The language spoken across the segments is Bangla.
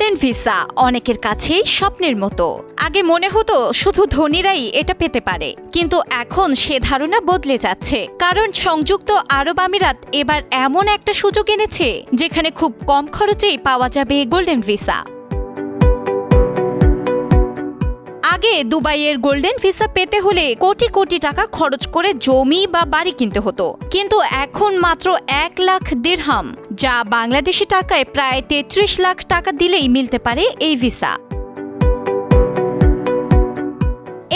গোল্ডেন ভিসা অনেকের কাছেই স্বপ্নের মতো। আগে মনে হতো শুধু ধনীরাই এটা পেতে পারে, কিন্তু এখন সে ধারণা বদলে যাচ্ছে। কারণ সংযুক্ত আরব আমিরাত এবার এমন একটা সুযোগ এনেছে, যেখানে খুব কম খরচেই পাওয়া যাবে গোল্ডেন ভিসা আগে দুবাইয়ের গোল্ডেন ভিসা পেতে হলে কোটি কোটি টাকা খরচ করে জমি বা বাড়ি কিনতে হতো। কিন্তু এখন মাত্র এক লাখ দিরহাম, যা বাংলাদেশি টাকায় প্রায় তেত্রিশ লাখ টাকা দিলেই মিলতে পারে এই ভিসা।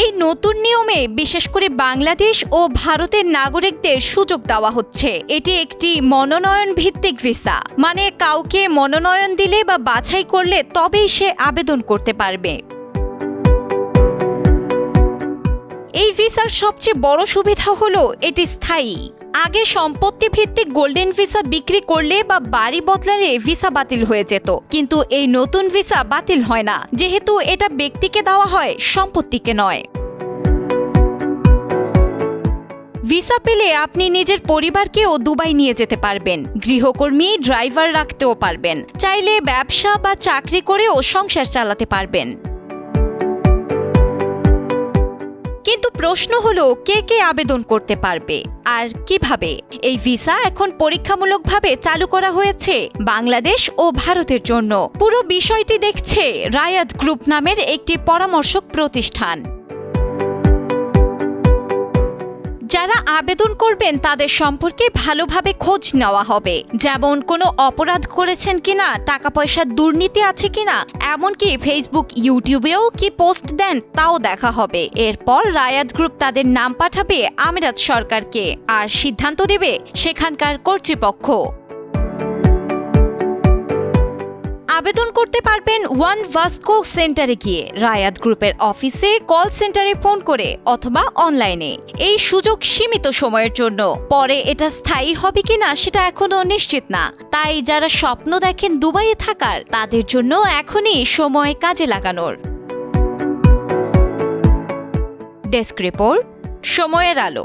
এই নতুন নিয়মে বিশেষ করে বাংলাদেশ ও ভারতের নাগরিকদের সুযোগ দেওয়া হচ্ছে। এটি একটি মনোনয়ন ভিত্তিক ভিসা মানে কাউকে মনোনয়ন দিলে বা বাছাই করলে তবেই সে আবেদন করতে পারবে। এই ভিসার সবচেয়ে বড় সুবিধা হলো এটি স্থায়ী। আগে সম্পত্তি ভিত্তিক গোল্ডেন ভিসা বিক্রি করলে বা বাড়ি বদলালে ভিসা বাতিল হয়ে যেত। কিন্তু এই নতুন ভিসা বাতিল হয় না। যেহেতু এটা ব্যক্তিকে দেওয়া হয়, সম্পত্তিকে নয়। ভিসা পেলে আপনি নিজের পরিবারকেও দুবাই নিয়ে যেতে পারবেন। গৃহকর্মী, ড্রাইভার রাখতেও পারবেন। চাইলে ব্যবসা বা চাকরি করেও সংসার চালাতে পারবেন। কিন্তু প্রশ্ন হলো, কে কে আবেদন করতে পারবে? আর কীভাবে? এই ভিসা এখন পরীক্ষামূলকভাবে চালু করা হয়েছে বাংলাদেশ ও ভারতের জন্য। পুরো বিষয়টি দেখছে রায়াত গ্রুপ নামের একটি পরামর্শক প্রতিষ্ঠান। আবেদন করবেন, তাদের সম্পর্কে ভালোভাবে খোঁজ নেওয়া হবে। যেমন, কোনো অপরাধ করেছেন কিনা টাকা পয়সার দুর্নীতি আছে কিনা, এমনকি ফেসবুক ইউটিউবেও কি পোস্ট দেন, তাও দেখা হবে। এরপর রায়াত গ্রুপ তাদের নাম পাঠাবে আমিরাত সরকারকে, আর সিদ্ধান্ত দেবে সেখানকার কর্তৃপক্ষ। আবেদন করতে পারবেন ওয়ান ভাস্কো সেন্টারে গিয়ে। রায়াত গ্রুপের অফিসে কল সেন্টারে ফোন করে অথবা অনলাইনে। এই সুযোগ সীমিত সময়ের জন্য। পরে এটা স্থায়ী হবে কিনা সেটা এখনও নিশ্চিত না। তাই যারা স্বপ্ন দেখেন দুবাইয়ে থাকার, তাদের জন্য এখনই সময় কাজে লাগানোর। ডেস্ক রিপোর্ট, সময়ের আলো।